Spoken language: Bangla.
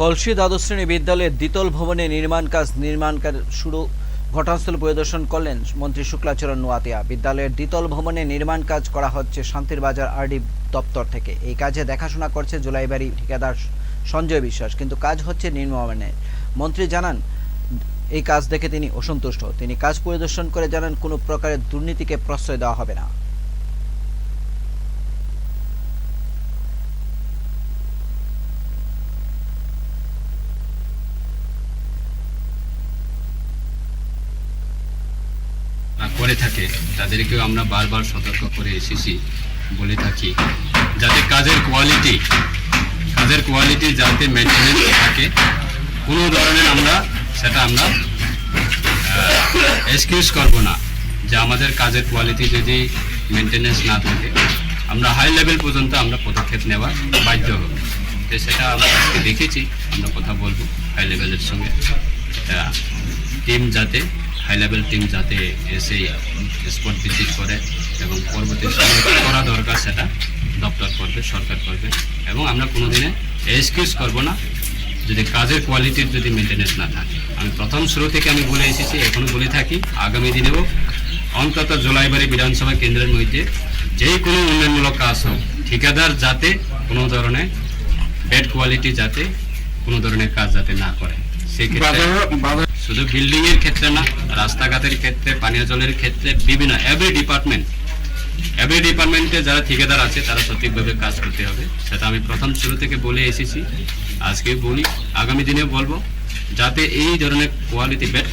কলসি দ্বাদশ শ্রেণি বিদ্যালয়ের দ্বিতল ভবনে নির্মাণ কাজ নির্মাণ কাজ শুরু, ঘটনাস্থল পরিদর্শন করলেন মন্ত্রী শুক্লাচরণ নোয়াতিয়া। বিদ্যালয়ের দ্বিতল ভবনে নির্মাণ কাজ করা হচ্ছে শান্তির বাজার আরডি দপ্তর থেকে। এই কাজে দেখাশোনা করছে জুলাইবাড়ি ঠিকাদার সঞ্জয় বিশ্বাস, কিন্তু কাজ হচ্ছে নির্মাণে মন্ত্রী জানান, এই কাজ দেখে তিনি অসন্তুষ্ট। তিনি কাজ পরিদর্শন করে জানান, কোনো প্রকারের দুর্নীতিকে প্রশ্রয় দেওয়া হবে না। করে থাকে, তাদেরকেও আমরা বারবার সতর্ক করে এসেছি, বলে থাকি। যাতে কাজের কোয়ালিটি কাজের কোয়ালিটি যাতে মেনটেনেন্স থাকে, কোনো ধরনের আমরা সেটা আমরা এক্সকিউজ করব না, যে আমাদের কাজের কোয়ালিটি যদি মেনটেনেন্স না থাকে, আমরা হাই লেভেল পর্যন্ত আমরা পদক্ষেপ নেওয়ার বাধ্য হব। সেটা আমরা দেখেছি, আমরা কথা বলব হাই লেভেলের সঙ্গে। টিম যাতে হাই লেভেল টিম যাতে এসে স্পট ভিজিট করে এবং পরবর্তী করা দরকার সেটা দপ্তর করবে, সরকার করবে। এবং আমরা কোনোদিনে এক্সকিউজ করব না, যদি কাজের কোয়ালিটির যদি মেনটেনেন্স না থাকে। আমি প্রথম শুরু থেকে আমি বলে এসেছি এখনও বলে থাকি, আগামী দিনেও অন্তত জোলাইবাড়ি বিধানসভা কেন্দ্রের মধ্যে যে কোনো উন্নয়নমূলক কাজ হোক, ঠিকাদার যাতে কোনো ধরনের বেড কোয়ালিটি যাতে কোনো ধরনের কাজ যাতে না করে। সেক্ষেত্রে শুধু বিল্ডিং এর ক্ষেত্রে না রাস্তাঘাটের ক্ষেত্রে পানীয় জলের ক্ষেত্রে বিভিন্ন এভরি ডিপার্টমেন্ট এভরি ডিপার্টমেন্টে যারা ঠিকাদার আছে তারা সঠিকভাবে কাজ করতে হবে। সেটা আমি প্রথম শুরু থেকে বলে এসেছি। আজকে বলি আগামী দিনে বলব যাতে এই ধরনের কোয়ালিটি বেড